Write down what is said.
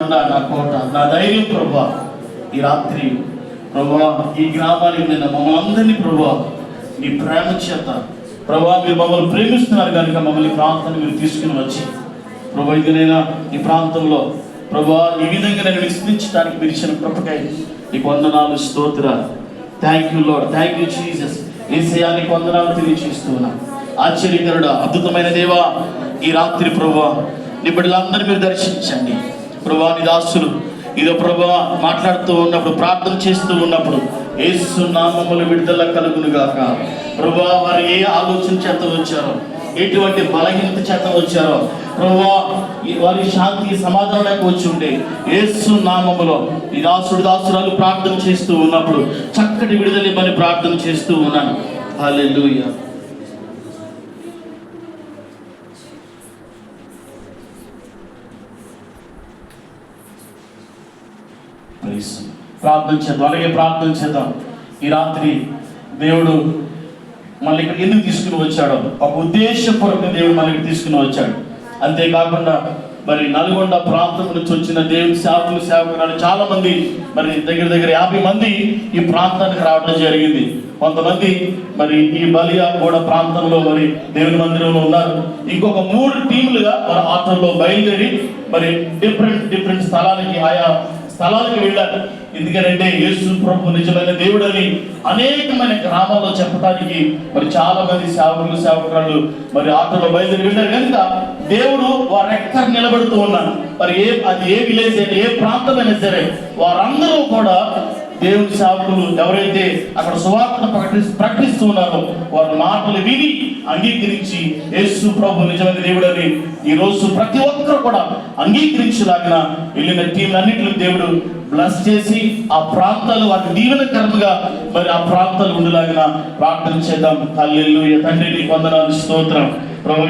నా కోట నా ధైర్యం ప్రభా. ఈ రాత్రి ప్రభా ఈ గ్రామానికి నేను మమ్మల్ని అందరినీ ప్రభా నీ ప్రేమ చేత ప్రభా మీరు మమ్మల్ని ప్రేమిస్తున్నారు కనుక మమ్మల్ని ప్రాంతాన్ని మీరు తీసుకుని వచ్చి ప్రభా ఇదినైనా ఈ ప్రాంతంలో ప్రభా ఈ విధంగా నేను విస్తరించడానికి మీరు ఇచ్చిన కృపకై నీకు వందనాలు స్తోత్ర. Thank you lord thank you Jesus ఏసయానికి వందనాలు తెలియజేస్తున్నా ఆశ్చర్యకరుడు అద్భుతమైన దేవా ఈ రాత్రి ప్రభా నీ బిడ్డలందరూ మీరు దర్శించండి. ప్రభా దాసులు. ఇదో ప్రభా మాట్లాడుతూ ఉన్నప్పుడు ప్రార్థన చేస్తూ ఉన్నప్పుడు ఏసు నామములు విడుదల కలుగును గాక. ప్రభా వారు ఏ ఆలోచన చేత వచ్చారో ఎటువంటి బలహీనత చేత వచ్చారో ప్రభా ఈ వారి శాంతి సమాధానానికి వచ్చి ఉండే. ఏసు నామములో ఈ దాసుడు దాసురాలు ప్రార్థన చేస్తూ ఉన్నప్పుడు చక్కటి విడుదల ఇవ్వని ప్రార్థన చేస్తూ ఉన్నాను. హల్లెలూయా. ప్లీజ్. ప్రార్థన చేద్దాం. అలాగే ప్రార్థన చేద్దాం. ఈ రాత్రి దేవుడు మళ్ళీ ఇక్కడ ఎందుకు తీసుకుని వచ్చాడో? ఒక ఉద్దేశపూర్వక దేవుడు మనకి తీసుకుని వచ్చాడు. అంతేకాకుండా మరి నల్గొండ ప్రాంతం నుంచి వచ్చిన దేవుని సేవకులు సేవకురాలు చాలా మంది మరి దగ్గర దగ్గర యాభై మంది ఈ ప్రాంతానికి రావడం జరిగింది. కొంతమంది మరి ఈ బలియా కూడా ప్రాంతంలో మరి దేవుని మందిరంలో ఉన్నారు. ఇంకొక మూడు టీములుగా మన ఆటోలో బయలుదేరి మరి డిఫరెంట్ డిఫరెంట్ స్థలాలకి ఆయా స్థలాలకు వెళ్ళారు. ఎందుకంటే యేసు ప్రభు నిజమైన దేవుడని అనేకమైన గ్రామాల్లో చెప్పడానికి మరి చాలా మంది సేవకులు సేవకురాలు మరి ఆటోలో బయలుదేరి వెళ్ళారు. కనుక దేవుడు వారు ఎక్కడ నిలబడుతూ ఉన్నారు మరి ఏ అది ఏ విలేజ్ అయినా ఏ ప్రాంతమైనా సరే వారందరూ కూడా దేవుని సేవకులు ఎవరైతే అక్కడ సువార్తను ప్రకటి ప్రకటిస్తూ ఉన్నారో వారి మాటలు విని అంగీకరించి యేసు ప్రభు నిజమైన దేవుడని ఈ రోజు ప్రతి ఒక్కరు కూడా అంగీకరించలాగిన వెళ్ళిన టీం అన్నింటిలో దేవుడు బ్లస్ చేసి ఆ ప్రాంతాలు వారికి దీవెనకరంగా మరి ఆ ప్రాంతాలు ఉండేలాగిన ప్రార్థన చేద్దాం. హల్లెలూయా. తండ్రిని నీకు వందనాలు స్తోత్రం. ప్రభు